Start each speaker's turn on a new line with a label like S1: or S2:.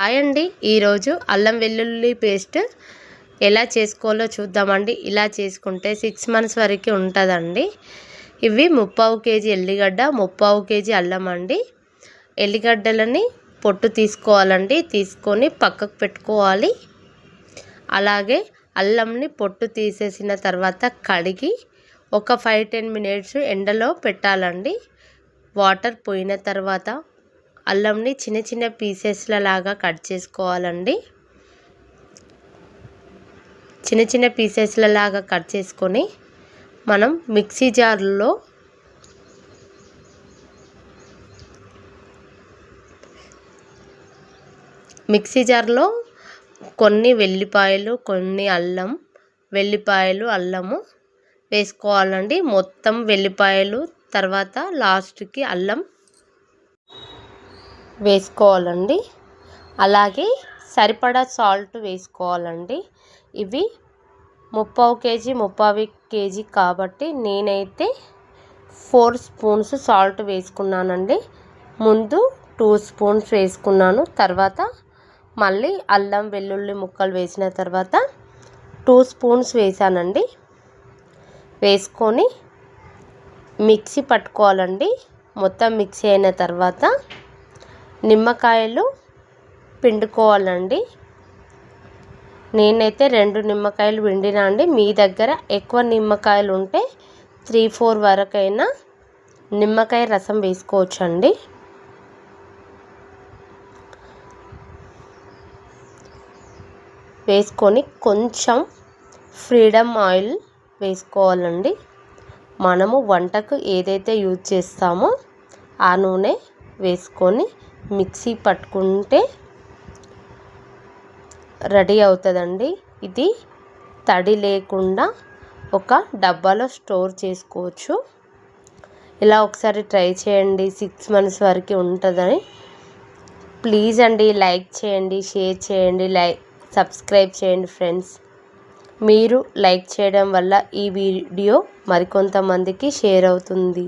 S1: Hi అండి ఈరోజు అల్లం వెల్లుల్లి పేస్ట్ ఎలా చేసుకోవాలో చూద్దామండి. ఇలా చేసుకుంటే సిక్స్ మంత్స్ వరకు ఉంటుందండి. ఇవి ముప్పావు కేజీ ఎల్లిగడ్డ ముప్పావు కేజీ అల్లం అండి. ఎల్లిగడ్డలని పొట్టు తీసుకోవాలండి. తీసుకొని పక్కకు పెట్టుకోవాలి. అలాగే అల్లంని పొట్టు తీసేసిన తర్వాత కడిగి ఒక ఫైవ్ టెన్ మినిట్స్ ఎండలో పెట్టాలండి. వాటర్ పోయిన తర్వాత అల్లంని చిన్న చిన్న పీసెస్ల లాగా కట్ చేసుకోవాలండి. చిన్న చిన్న పీసెస్ల లాగా కట్ చేసుకొని మనం మిక్సీ జార్లో మిక్సీ జార్లో కొన్ని వెల్లిపాయలు కొన్ని అల్లం వెల్లిపాయలు అల్లము వేసుకోవాలండి. మొత్తం వెల్లిపాయలు తర్వాత లాస్ట్కి అల్లం వేసుకోవాలండి. అలాగే సరిపడా సాల్ట్ వేసుకోవాలండి. ఇవి ముప్పావు కేజీ ముప్పై కేజీ కాబట్టి నేనైతే ఫోర్ స్పూన్స్ సాల్ట్ వేసుకున్నానండి. ముందు టూ స్పూన్స్ వేసుకున్నాను. తర్వాత మళ్ళీ అల్లం వెల్లుల్లి ముక్కలు వేసిన తర్వాత టూ స్పూన్స్ వేసానండి. వేసుకొని మిక్సీ పట్టుకోవాలండి. మొత్తం మిక్సీ అయిన తర్వాత నిమ్మకాయలు పిండుకోవాలండి. నేనైతే రెండు నిమ్మకాయలు పిండినా అండి. మీ దగ్గర ఎక్కువ నిమ్మకాయలు ఉంటే త్రీ ఫోర్ వరకైనా నిమ్మకాయ రసం వేసుకోవచ్చండి. వేసుకొని కొంచెం ఫ్రీడమ్ ఆయిల్ వేసుకోవాలండి. మనము వంటకు ఏదైతే యూజ్ చేస్తామో ఆ నూనె వేసుకొని మిక్సీ పట్టుకుంటే రెడీ అవుతుందండి. ఇది తడి లేకుండా ఒక డబ్బాలో స్టోర్ చేసుకోవచ్చు. ఇలా ఒకసారి ట్రై చేయండి. సిక్స్ మంత్స్ వరకు ఉంటుందని. ప్లీజ్ అండి లైక్ చేయండి షేర్ చేయండి లైక్ సబ్స్క్రైబ్ చేయండి ఫ్రెండ్స్. మీరు లైక్ చేయడం వల్ల ఈ వీడియో మరికొంతమందికి షేర్ అవుతుంది.